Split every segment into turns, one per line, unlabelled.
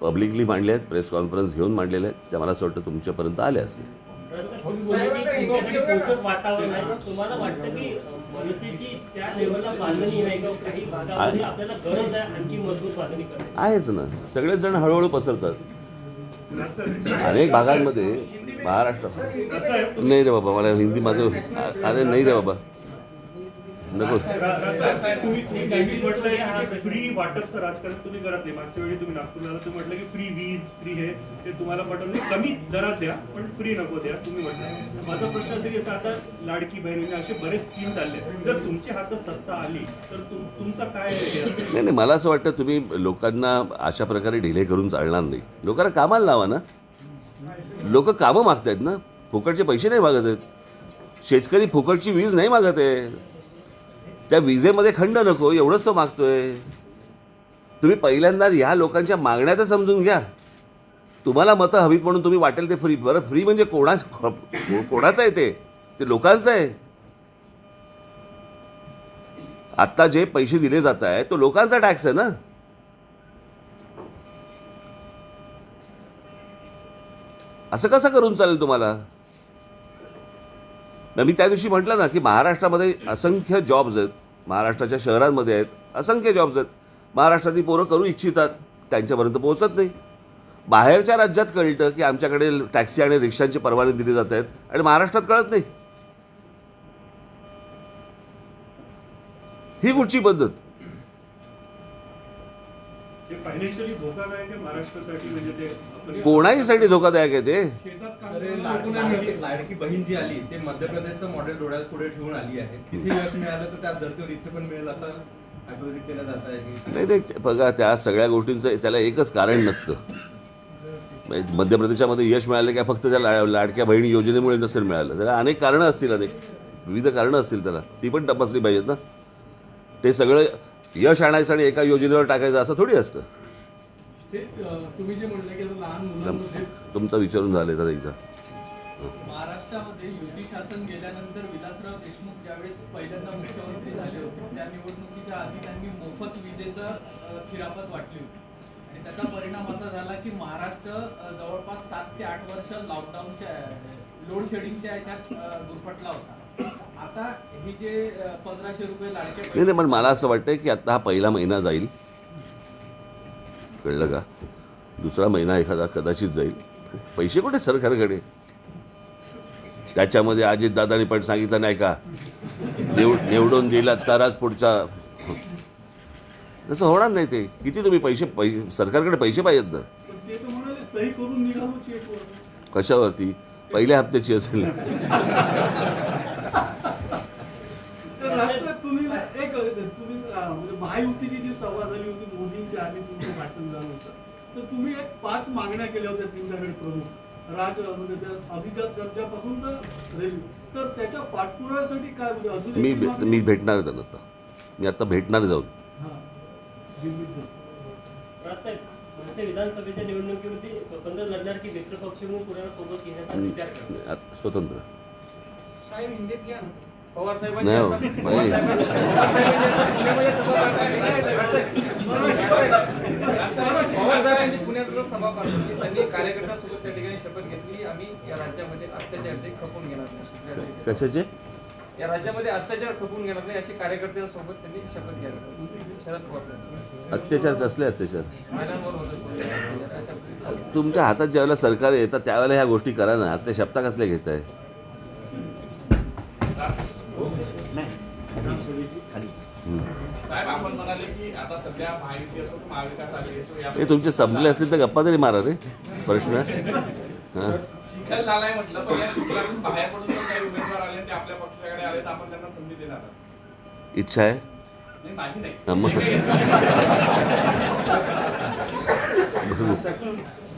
Publicly मांडले आहेत press conference घेऊन मांडलेले आहेत. त्या मला असं वाटतं तुमच्यापर्यंत आले असतील. आहेच ना. सगळेच जण हळूहळू पसरतात. अनेक भागांमध्ये महाराष्ट्र. नाही रे बाबा मला हिंदी माझं अरे नाही रे बाबा. नको.
तुम्ही तुम्ही नेहमीच म्हटलंय फ्री वाटपचं राजकारण तुम्ही करत नाही मागच्या वेळी तुम्ही नागपूरला तुम्ही म्हटलं की फ्री वीज फ्री हे ते तुम्हाला पटत नाही कमी दरात द्या पण फ्री नको द्या तुम्ही म्हटलं माझा प्रश्न असा की आता लाडकी बहीण म्हणजे असे बरेच स्कीम चालले जर तुमच्या हातात सत्ता आली तर तुमचा काय
नाही नाही मला असं वाटतं तुम्ही लोकांना अशा प्रकारे ढिले करून चालणार नाही. लोकांना कामाला लावा ना. लोक कामं मागतायत ना. फुकटचे पैसे नाही मागत आहेत. शेतकरी फुकटची वीज नाही मागत आहे. त्या विजेमध्ये खंड नको एवढंच तो मागतोय. तुम्ही पहिल्यांदा ह्या लोकांच्या मागण्या तर समजून घ्या. तुम्हाला मतं हवीत म्हणून तुम्ही वाटेल ते फ्री बरं फ्री म्हणजे कोणा कोणाचं आहे ते? ते लोकांचं आहे. आत्ता जे पैसे दिले जात आहे तो लोकांचा टॅक्स आहे ना? असं कसं करून चालेल तुम्हाला? मग मी त्या दिवशी म्हटलं ना की महाराष्ट्रामध्ये असंख्य जॉब्स आहेत. महाराष्ट्राच्या शहरांमध्ये आहेत. असंख्य जॉब्स आहेत. महाराष्ट्रातली पोरं करू इच्छितात. त्यांच्यापर्यंत पोहोचत नाही. बाहेरच्या राज्यात कळतं की आमच्याकडे टॅक्सी आणि रिक्षांची परवाने दिली जात आहेत आणि महाराष्ट्रात कळत नाही. ही कुठची पद्धत
हे फायनान्शियली धोकादायक आहे महाराष्ट्रासाठी म्हणजे ते आपण
कोणाहीसाठी धोकादायक आहे ते?
लाडकी बहीण जी आली ते मध्य प्रदेशचं मॉडेल डोळ्यात पुढे ठेवून आली आहे. तिथे यश मिळालं तर त्या धर्तीवर इथे पण मिळेल असं अधोरेखित केलं जात आहे की
नाही नाही बघा त्या सगळ्या गोष्टींचं त्याला एकच कारण नसतं. म्हणजे मध्य प्रदेशामध्ये यश मिळालं काय फक्त त्या ला लाडक्या बहिणी योजनेमुळे नसेल मिळालं. त्याला अनेक कारणं असतील अनेक विविध कारणं असतील त्याला. ती पण तपासली पाहिजेत ना. ते सगळं यश आणायचं आणि एका योजनेवर टाकायचं असं थोडी असतं. तुमचा विचारून झालं तर एकदा.
महाराष्ट्रामध्ये युती शासन गेल्यानंतर विलासराव देशमुख ज्यावेळेस पहिल्यांदा मुख्यमंत्री झाले होते त्या निवडणुकीच्या आधी त्यांनी मोफत विजेचं खिरापत वाटली होती. आणि त्याचा परिणाम असा झाला की महाराष्ट्र जवळपास सात ते आठ वर्ष लॉकडाऊनच्या लोड शेडिंगच्या याच्यात गुरफटला होता. आता हे जे अ, पंधराशे रुपये लाडके
नाही नाही पण मला असं वाटतं की आता हा पहिला महिना जाईल. कळलं का? दुसरा महिना एखादा कदाचित जाईल. पैसे कुठे सरकारकडे? त्याच्यामध्ये अजितदादांनी पण सांगितलं नाही का? निवड निवडून दिला तरच पुढचा. तसं होणार नाही ते. किती तुम्ही पैसे पैसे सरकारकडे पैसे पाहिजेत ना? कशावरती? पहिल्या हप्त्याची असेल
म्हणजे महायुतीची जी सभा झाली होती मोदींची आणि तुमचं भाषण झालं होतं तर तुम्ही एक पाच मागण्या केल्या होत्या तुमच्याकडे प्रमुख. राज म्हणजे त्या अभिजात दर्जापासून तर रेल्वे. तर त्याच्या पाठपुराव्यासाठी काय म्हणजे अजून
मी भे- मी भेटणार आहे त्यांना आता. मी आता भेटणार जाऊन.
हां. दिल्लीत जाऊन.
राजसाहेब मनसे विधानसभेच्या निवडणुकीमध्ये स्वतंत्र लढणार की मित्र पक्ष म्हणून कुणाला सोबत घेण्याचा विचार
आत- स्वतंत्र.
साहेब हिंदीत घ्या
नाही हो
त्या
कशाचे?
या राज्यामध्ये अत्याचार खपून घेणार नाही अशी कार्यकर्त्यांसोबत त्यांनी शपथ घ्यावी. शरद पवार.
अत्याचार कसले अत्याचार? तुमच्या हातात ज्यावेळेला सरकार येतं त्यावेळेला ह्या गोष्टी करा ना. असल्या शब्दा कसल्या घेत आहे
साहेब आपण म्हणाले की आता सध्या महायुती असो की महाविकास आघाडी असो या
हे तुमचे संपले असतील तर गप्पा तरी मारा रे. प्रश्न. हां.
चिखल झालाय म्हटलं पण या चिखलातून बाहेर पडून जर काही उमेदवार आले ते आपल्या पक्षाकडे आले तर आपण त्यांना संधी देणार आहोत.
इच्छा आहे?
नाही नाही.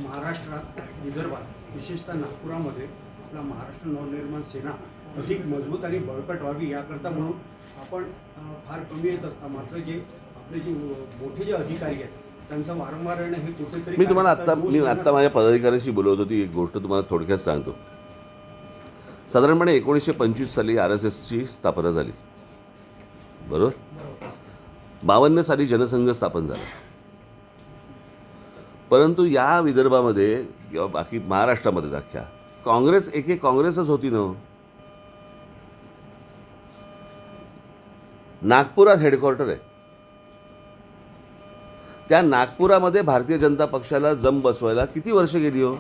महाराष्ट्रात विदर्भात विशेषतः नागपुरामध्ये आपला महाराष्ट्र नवनिर्माण सेना अधिक मजबूत आणि बळकट व्हावी याकरता म्हणून आपण फार कमी येत असता. मात्र जे आपले जे मोठे जे अधिकारी आहेत त्यांचं वारंवार येणं हे कुठेतरी
मी तुम्हाला आत्ता मी आत्ता माझ्या पदाधिकाऱ्यांशी बोलवत होती. एक गोष्ट तुम्हाला थोडक्यात सांगतो. साधारणपणे एकोणीसशे पंचवीस साली आर एस एसची स्थापना झाली. बरोबर? बावन्न साली जनसंघ स्थापन झाला. परंतु या विदर्भामध्ये किंवा बाकी महाराष्ट्रामध्ये अख्ख्या काँग्रेस एक एक काँग्रेसच होती ना नागपुरात हेडक्वार्टर आहे. त्या नागपुरामध्ये भारतीय जनता पक्षाला जम बसवायला किती वर्ष गेली हो?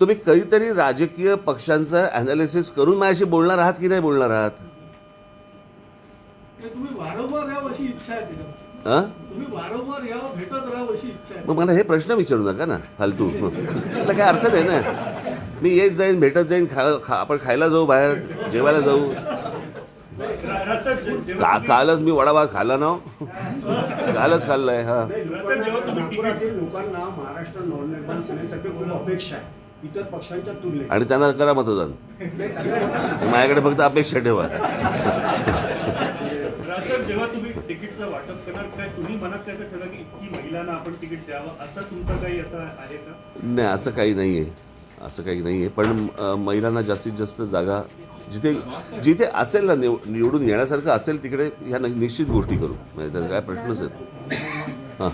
तुम्ही कधीतरी राजकीय पक्षांचं अनालिसिस करून माझ्याशी बोलणार आहात की नाही बोलणार आहात? हां मग मला हे प्रश्न विचारू नका ना फालतू. त्याला काय अर्थ नाही ना? मी येत जाईन भेटत जाईन खा खा आपण खायला जाऊ बाहेर जेवायला जाऊ. का कालच मी वडापाव खाल्ला ना हो. कालच खाल्लाय हा. आणि त्यांना करा मतदान. माझ्याकडे फक्त अपेक्षा ठेवा.
राजसाहेब जेव्हा तुम्ही तिकीटचं वाटप करणार काय तुम्ही मनात त्याचं ठेवा की इतकी महिलांना आपण तिकीट द्यावं? असं तुमचं काही असं आहे का?
नाही असं काही नाही आहे असं काही नाही आहे. पण महिलांना जास्तीत जास्त जागा जिथे जिथे असेल ना निव निवडून येण्यासारखं असेल तिकडे ह्या निश्चित गोष्टी करू. म्हणजे त्याचा काय प्रश्नच आहेत हां.